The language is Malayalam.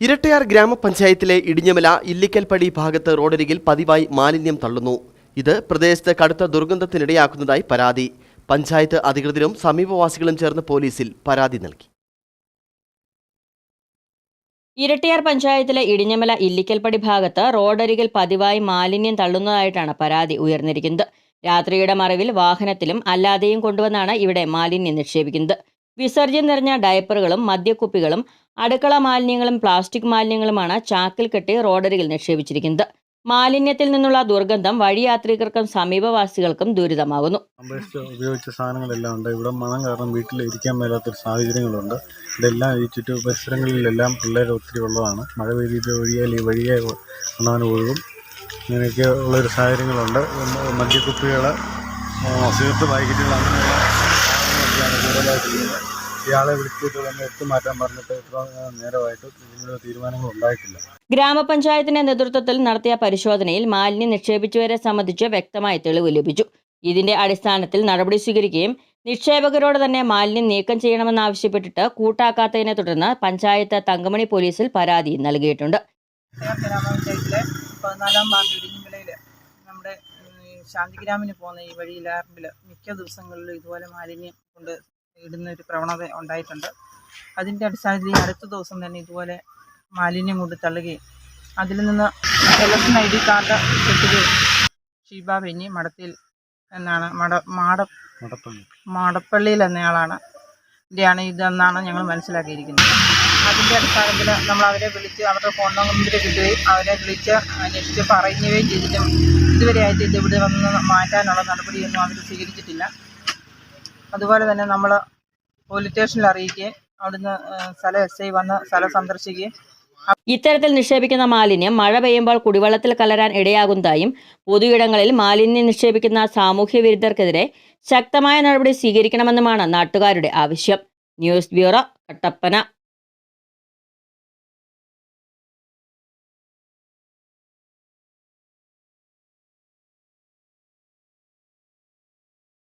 ഇരട്ടയാർ ഗ്രാമപഞ്ചായത്തിലെ ഇടിഞ്ഞമല ഇല്ലിക്കൽപ്പടി ഭാഗത്ത് റോഡരികിൽ പതിവായി മാലിന്യം തള്ളുന്നു. ഇത് പ്രദേശത്ത് കടുത്ത ദുർഗന്ധത്തിനിടയാക്കുന്നതായി പരാതി. പഞ്ചായത്ത് അധികൃതരും സമീപവാസികളും ചേർന്ന് പോലീസിൽ പരാതി നൽകി. ഇരട്ടിയാർ പഞ്ചായത്തിലെ ഇടിഞ്ഞമല ഇല്ലിക്കൽപ്പടി ഭാഗത്ത് റോഡരികിൽ പതിവായി മാലിന്യം തള്ളുന്നതായിട്ടാണ് പരാതി ഉയർന്നിരിക്കുന്നത്. രാത്രിയുടെ മറവിൽ വാഹനത്തിലും അല്ലാതെയും കൊണ്ടുവന്നാണ് ഇവിടെ മാലിന്യം നിക്ഷേപിക്കുന്നത്. വിസർജ്യം നിറഞ്ഞ ഡയപ്പറുകളും മദ്യക്കുപ്പികളും അടുക്കള മാലിന്യങ്ങളും പ്ലാസ്റ്റിക് മാലിന്യങ്ങളുമാണ് ചാക്കിൽ കെട്ടി റോഡരികിൽ നിക്ഷേപിച്ചിരിക്കുന്നത്. മാലിന്യത്തിൽ നിന്നുള്ള ദുർഗന്ധം വഴിയാത്രികർക്കും സമീപവാസികൾക്കും ദുരിതമാകുന്നു. ഉപയോഗിച്ച സാധനങ്ങളെല്ലാം ഉണ്ട്. ഇവിടെ മണം കാരണം വീട്ടിൽ ഇരിക്കാൻ മേലാത്തൊരു സാഹചര്യങ്ങളുണ്ട്. ഇതെല്ലാം ഈ ചുറ്റു പരിസരങ്ങളിലെല്ലാം പിള്ളേർ ഒത്തിരി ഉള്ളതാണ്. മഴ പെയ്തിട്ട് ഒഴിയാൽ ഈ വഴിയെ ഒന്നാൻ ഒഴുകും. ഇങ്ങനെയൊക്കെ ഉള്ളൊരു സാഹചര്യങ്ങളുണ്ട്. മദ്യക്കുപ്പികൾ സിഗരറ്റ് പാക്കറ്റുകൾ അങ്ങനെയുള്ള സാധനങ്ങളൊക്കെയാണ് കൂടുതലായിട്ട് ചെയ്യുന്നത്. ഇയാളെ വിളിച്ചിട്ട് തന്നെ എടുത്തു മാറ്റാൻ പറഞ്ഞിട്ട് ഇത്ര നേരമായിട്ട് ഇതിനുള്ള തീരുമാനങ്ങൾ ഉണ്ടായിട്ടില്ല. ഗ്രാമപഞ്ചായത്തിന്റെ നേതൃത്വത്തിൽ നടത്തിയ പരിശോധനയിൽ മാലിന്യം നിക്ഷേപിച്ചവരെ സംബന്ധിച്ച് വ്യക്തമായ തെളിവ് ലഭിച്ചു. ഇതിന്റെ അടിസ്ഥാനത്തിൽ നടപടി സ്വീകരിക്കുകയും നിക്ഷേപകരോട് തന്നെ മാലിന്യം നീക്കം ചെയ്യണമെന്നാവശ്യപ്പെട്ടിട്ട് കൂട്ടാക്കാത്തതിനെ തുടർന്ന് പഞ്ചായത്ത് തങ്കമണി പോലീസിൽ പരാതി നൽകിയിട്ടുണ്ട്. ഗ്രാമപഞ്ചായത്തിലെ പതിനാലാം വാർഡ് ഇടിഞ്ഞിമലയിൽ നമ്മുടെ ശാന്തിഗ്രാമിന് പോകുന്ന ഈ വഴിയിലാറിൽ മിക്ക ദിവസങ്ങളിലും ഇതുപോലെ മാലിന്യം കൊണ്ട് ഇടുന്ന ഒരു പ്രവണത ഉണ്ടായിട്ടുണ്ട്. അതിന്റെ അടിസ്ഥാനത്തിൽ ഈ അടുത്ത ദിവസം തന്നെ ഇതുപോലെ മാലിന്യം കൊണ്ട് തള്ളുകയും അതിൽ നിന്ന് ഇലക്ഷൻ ഐ ഡി കാർഡ് കിട്ടുകയും ഷീബ ബെന്നി മടത്തിൽ എന്നാണ് മട മാട മാടപ്പള്ളിയിൽ എന്നയാളാണ്. ഇതിന്റെയാണ് ഇതെന്നാണ് ഞങ്ങൾ മനസ്സിലാക്കിയിരിക്കുന്നത്. അതിന്റെ അടിസ്ഥാനത്തിൽ നമ്മൾ അവരെ വിളിച്ച് അവരുടെ ഫോൺ നമ്പർ കിട്ടുകയും അവരെ വിളിച്ച് അന്വേഷിച്ച് പറയുകയും ചെയ്തിട്ടും ഇതുവരെയായിട്ട് ഇത് ഇവിടെ വന്ന് മാറ്റാനുള്ള നടപടിയൊന്നും അവർ സ്വീകരിച്ചിട്ടില്ല. അതുപോലെ തന്നെ നമ്മൾ പോലീസ് സ്റ്റേഷനിൽ അറിയിക്കുകയും അവിടുന്ന് സ്ഥലം എസ് ഐ വന്ന് സ്ഥലം സന്ദർശിക്കുകയും ഇത്തരത്തിൽ നിക്ഷേപിക്കുന്ന മാലിന്യം മഴ പെയ്യുമ്പോൾ കുടിവെള്ളത്തിൽ കലരാൻ ഇടയാകുന്നതായും പൊതുയിടങ്ങളിൽ മാലിന്യം നിക്ഷേപിക്കുന്ന സാമൂഹ്യ വിരുദ്ധർക്കെതിരെ ശക്തമായ നടപടി സ്വീകരിക്കണമെന്നുമാണ് നാട്ടുകാരുടെ ആവശ്യം. News bureau Kattappana.